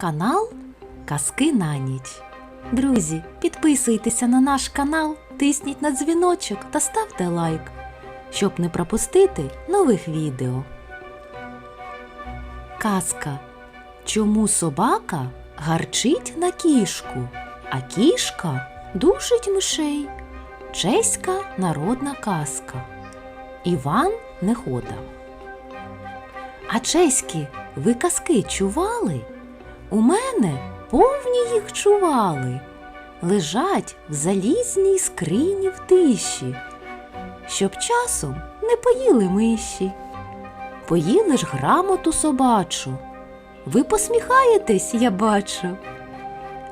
Канал Казки на ніч. Друзі, підписуйтеся на наш канал, тисніть на дзвіночок та ставте лайк, щоб не пропустити нових відео. Казка. Чому собака гарчить на кішку, а кішка душить мишей? Чеська народна казка. Іван Нехода. А чеські, ви казки чували? У мене повні їх чували. Лежать в залізній скрині в тиші, щоб часом не поїли миші. Поїли ж грамоту собачу. Ви посміхаєтесь, я бачу.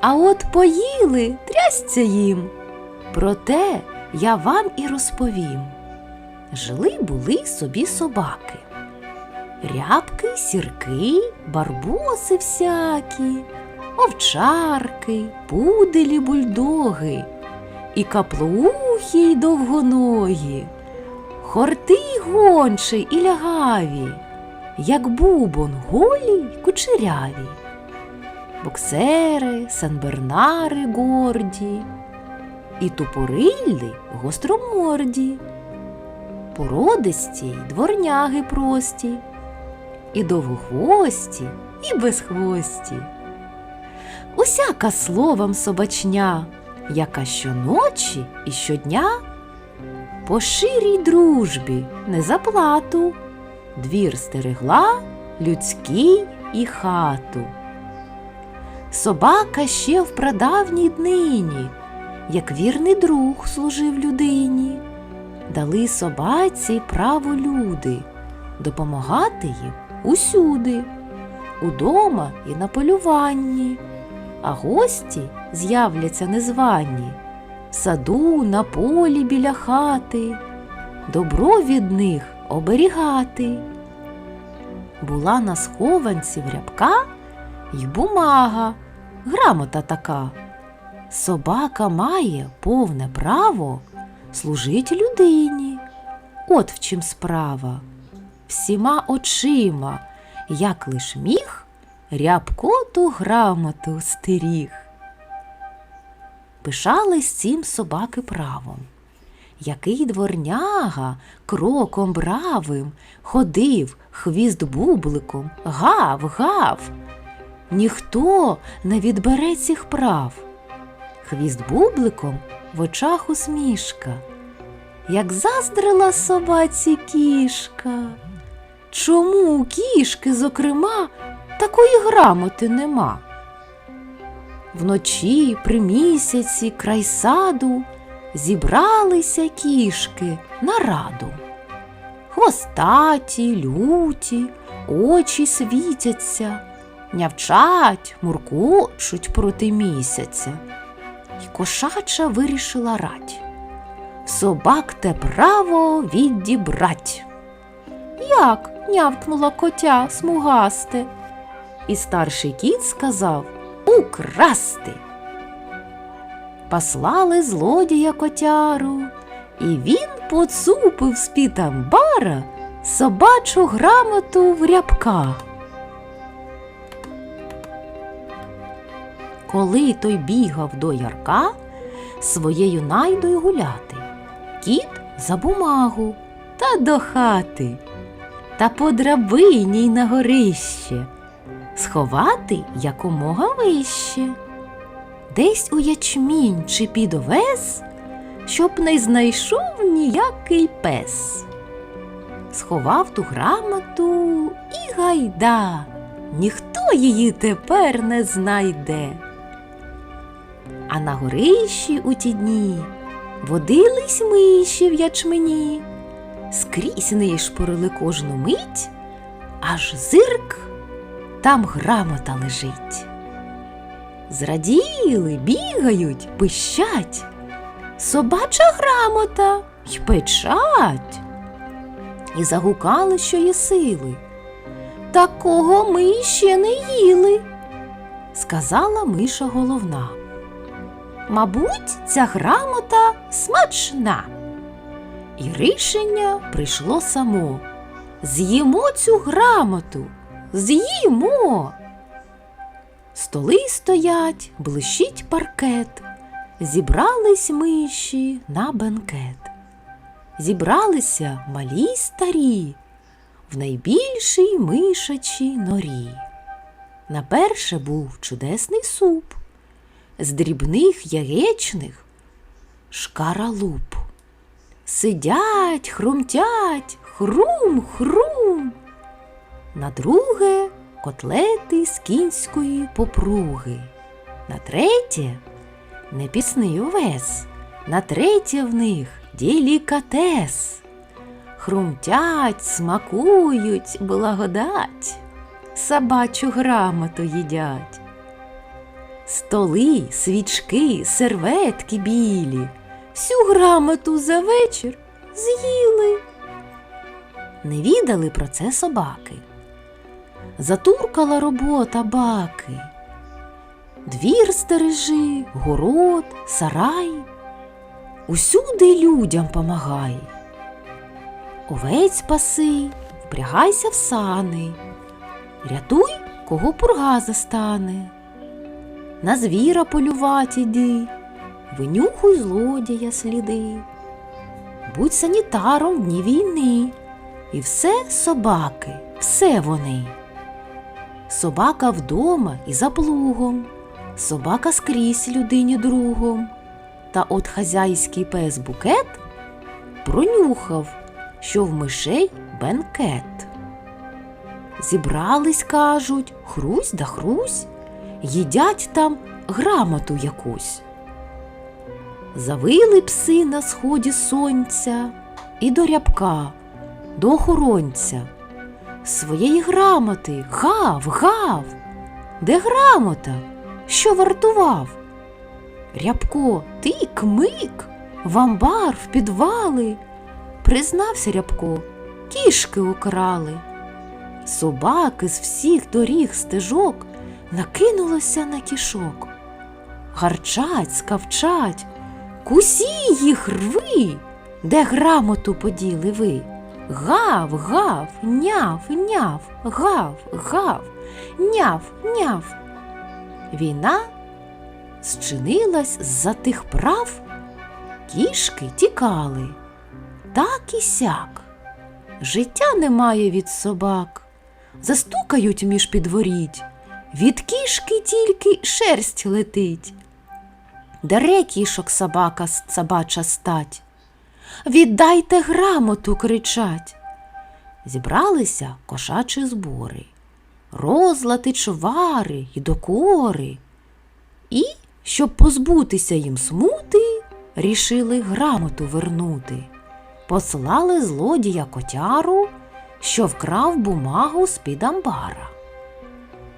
А от поїли трясця їм. Проте я вам і розповім. Жили були собі собаки. Рябки, сірки, барбоси всякі, овчарки, пуделі, бульдоги, і каплухи й довгоногі, хорти й гончі і лягаві, як бубон голі й кучеряві, боксери, санбернари горді, і тупорилли гостроморді, породисті й дворняги прості і довгохвості, і безхвості. Усяка словом собачня, яка щоночі і щодня по ширій дружбі не за плату, двір стерегла людський і хату. Собака ще в прадавній днині, як вірний друг служив людині, дали собаці право люди допомагати їм усюди, удома і на полюванні, а гості з'являться незвані в саду, на полі біля хати, добро від них оберігати. Була на схованці в рябка й бумага, грамота така. Собака має повне право служить людині. От в чим справа всіма очима, як лиш міг, рябко ту грамоту стеріг. Пишались цим собаки правом. Який дворняга кроком бравим ходив хвіст бубликом, гав, гав. Ніхто не відбере цих прав. Хвіст бубликом в очах усмішка, як заздрила собаці кішка. Чому у кішки, зокрема, такої грамоти нема? Вночі при місяці край саду зібралися кішки на раду. Хвостаті, люті, очі світяться, нявчать, муркочуть проти місяця. І кошача вирішила рать. Собак те право відібрать. Як? Нявкнула котя смугасте. І старший кіт сказав Украсти. Послали злодія котяру, і він поцупив з-під амбара собачу грамоту в рябка. Коли той бігав до ярка своєю найдою гуляти, кіт за бумагу та до хати та по драбині й на горище, сховати якомога вище, десь у ячмінь чи під овес, щоб не знайшов ніякий пес. Сховав ту грамоту і гайда, ніхто її тепер не знайде. А на горищі у ті дні водились миші в ячмені скрізь нишпорили кожну мить, аж зирк там грамота лежить. Зраділи, бігають, пищать, собача грамота й печать. І загукали, що є сили. Такого ми ще не їли, сказала миша головна. Мабуть, ця грамота смачна. І рішення прийшло само. З'їмо цю грамоту, з'їмо. Столи стоять, блищить паркет, зібрались миші на бенкет. Зібралися малі старі в найбільшій мишачій норі. На перше був чудесний суп з дрібних яєчних шкаралуп. Сидять, хрумтять, хрум-хрум. На друге котлети з кінської попруги. На третє непісний овес. На третє в них делікатес. Хрумтять, смакують, благодать, собачу грамоту їдять. Столи, свічки, серветки білі, всю грамоту за вечір з'їли. Не відали про це собаки. Затуркала робота баки. Двір стережи, город, сарай. Усюди людям помагай. Овець паси, впрягайся в сани. Рятуй, кого пурга застане. На звіра полювать іди, винюхуй злодія сліди. Будь санітаром в дні війни, і все собаки, все вони. Собака вдома і за плугом, собака скрізь людині другом. Та от хазяйський пес букет пронюхав, що в мишей бенкет. Зібрались, кажуть, хрусь да хрусь, їдять там грамоту якусь. Завили пси на сході сонця і до рябка, до охоронця. Своєї грамоти гав, гав. Де грамота? Що вартував? Рябко, тик, мик, в амбар, в підвали. Признався Рябко, кішки украли. Собаки з всіх доріг стежок накинулося на кішок. Гарчать, скавчать, кусі їх рви, де грамоту поділи ви. Гав, гав, няв, няв, гав, гав, няв, няв. Війна зчинилась з-за тих прав, кішки тікали, так і сяк. Життя немає від собак, застукають між підворіть, від кішки тільки шерсть летить. Дере кішок собака собача стать. Віддайте грамоту кричать. Зібралися кошачі збори, розлати чвари й докори. І, щоб позбутися їм смути, рішили грамоту вернути. Послали злодія котяру, що вкрав бумагу з-під амбара.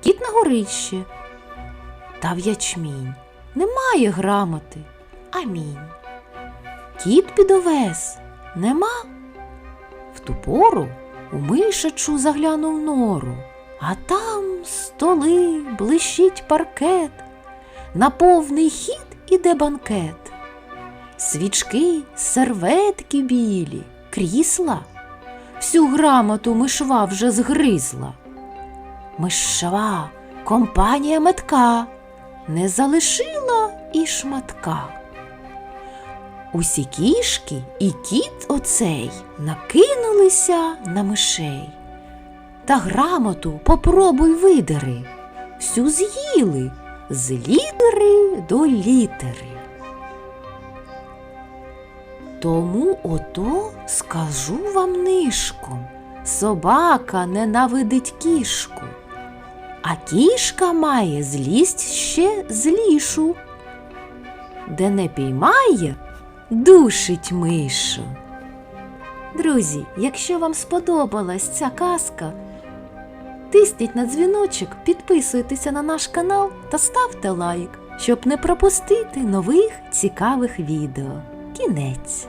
Кіт на горище. Та в ячмінь. Немає грамоти. Амінь. Кіт під овес. Нема. В ту пору у мишачу заглянув нору, а там столи, блищить паркет, на повний хід іде банкет. Свічки, серветки білі, крісла, всю грамоту мишва вже згризла. Мишва, компанія метка, не залишила і шматка. Усі кішки і кіт оцей накинулися на мишей. Та грамоту попробуй видари, всю з'їли з літери до літери. Тому ото скажу вам нишком, собака ненавидить кішку, а кішка має злість ще злішу. Де не піймає, душить мишу. Друзі, якщо вам сподобалась ця казка, тисніть на дзвіночок, підписуйтеся на наш канал та ставте лайк, щоб не пропустити нових цікавих відео. Кінець.